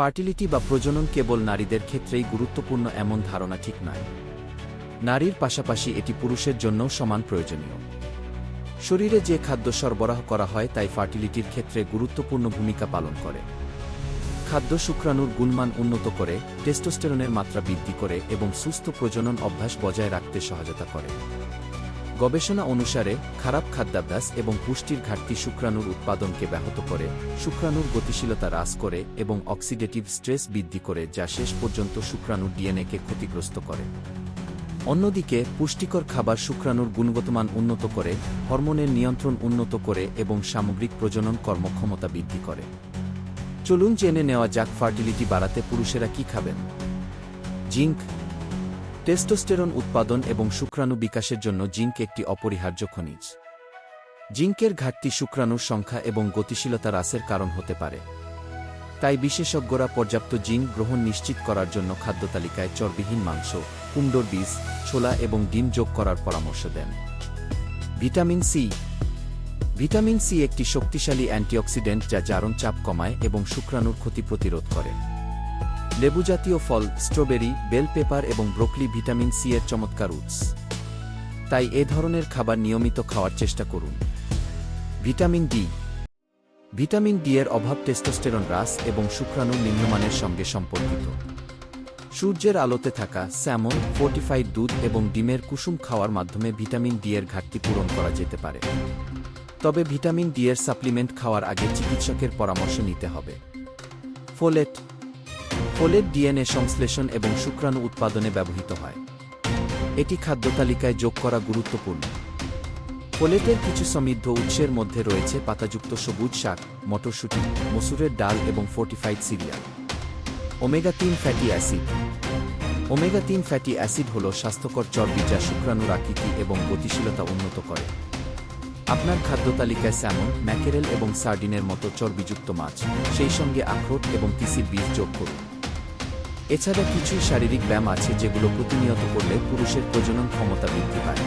Fertility বা প্রজনন কেবল নারীদের ক্ষেত্রেই গুরুত্বপূর্ণ এমন ধারণা ঠিক নয়। নারীর পাশাপাশি এটি পুরুষের জন্যও সমান প্রয়োজনীয়। শরীরে যে খাদ্য সরবরাহ করা হয় তাই ফার্টিলিটির ক্ষেত্রে গুরুত্বপূর্ণ ভূমিকা পালন করে। খাদ্য শুক্রাণুর গুণমান উন্নত করে, টেস্টোস্টেরনের মাত্রা বৃদ্ধি করে এবং সুস্থ প্রজনন অভ্যাস বজায় রাখতে সহায়তা করে। গবেষণা অনুসারে, খারাপ খাদ্যাভ্যাস এবং পুষ্টির ঘাটতি শুক্রাণুর উৎপাদনকে ব্যাহত করে, শুক্রাণুর গতিশীলতা হ্রাস করে এবং অক্সিডেটিভ স্ট্রেস বৃদ্ধি করে, যা শেষ পর্যন্ত শুক্রাণুর ডিএনএকে ক্ষতিগ্রস্ত করে। অন্যদিকে, পুষ্টিকর খাবার শুক্রাণুর গুণগতমান উন্নত করে, হরমোনের নিয়ন্ত্রণ উন্নত করে এবং সামগ্রিক প্রজনন কর্মক্ষমতা বৃদ্ধি করে। চলুন জেনে নেওয়া যাক ফার্টিলিটি বাড়াতে পুরুষেরা কি খাবেন। জিঙ্ক টেস্টোস্টেরন উৎপাদন এবং শুক্রাণু বিকাশের জন্য জিঙ্ক একটি অপরিহার্য খনিজ। জিঙ্কের ঘাটতি শুক্রাণুর সংখ্যা এবং গতিশীলতা হ্রাসের কারণ হতে পারে। তাই বিশেষজ্ঞরা পর্যাপ্ত জিঙ্ক গ্রহণ নিশ্চিত করার জন্য খাদ্য তালিকায় চর্বিহীন মাংস, কুমড়োর বীজ, ছোলা এবং ডিম যোগ করার পরামর্শ দেন। Vitamin C. ভিটামিন সি একটি শক্তিশালী অ্যান্টিঅক্সিডেন্ট যা জারণ চাপ কমায় এবং শুক্রাণুর ক্ষতি প্রতিরোধ করে। লেবু জাতীয় ফল, স্ট্রবেরি, বেল পেপার এবং ব্রোকলি ভিটামিন সি এর চমৎকার উৎস। তাই এ ধরনের খাবার নিয়মিত খাওয়ার চেষ্টা করুন। Vitamin D. ভিটামিন ডি এর অভাব টেস্টোস্টেরন হ্রাস এবং শুক্রাণু নিম্নমানের সঙ্গে সম্পর্কিত। সূর্যের আলোতে থাকা স্যামন, ফোর্টিফাইড দুধ এবং ডিমের কুসুম খাওয়ার মাধ্যমে ভিটামিন ডি এর ঘাটতি পূরণ করা যেতে পারে। তবে ভিটামিন ডি এর সাপ্লিমেন্ট খাওয়ার আগে চিকিৎসকের পরামর্শ নিতে হবে। ফোলেট ফোলেট ডিএনএ সংশ্লেষণ এবং শুক্রাণু উৎপাদনে ব্যবহৃত হয়। এটি খাদ্য তালিকায় যোগ করা গুরুত্বপূর্ণ। ফোলেটের কিছু সমৃদ্ধ উৎসের মধ্যে রয়েছে পাতাযুক্ত সবুজ শাক, মটরশুঁটি, মসুরের ডাল এবং ফোর্টিফাইড সিরিয়াল। ওমেগা তিন ফ্যাটি অ্যাসিড। ওমেগা তিন ফ্যাটি অ্যাসিড হল স্বাস্থ্যকর চর্বি যা শুক্রাণুর আকৃতি এবং গতিশীলতা উন্নত করে। আপনার খাদ্য তালিকায় স্যামন, ম্যাকেরেল এবং সার্ডিনের মতো চর্বিযুক্ত মাছ, সেই সঙ্গে আখরোট এবং তিসির বীজ যোগ করুন। এছাড়া কিছু শারীরিক ব্যায়াম আছে যেগুলো প্রতিনিয়ত করলে পুরুষের প্রজনন ক্ষমতা বৃদ্ধি পায়।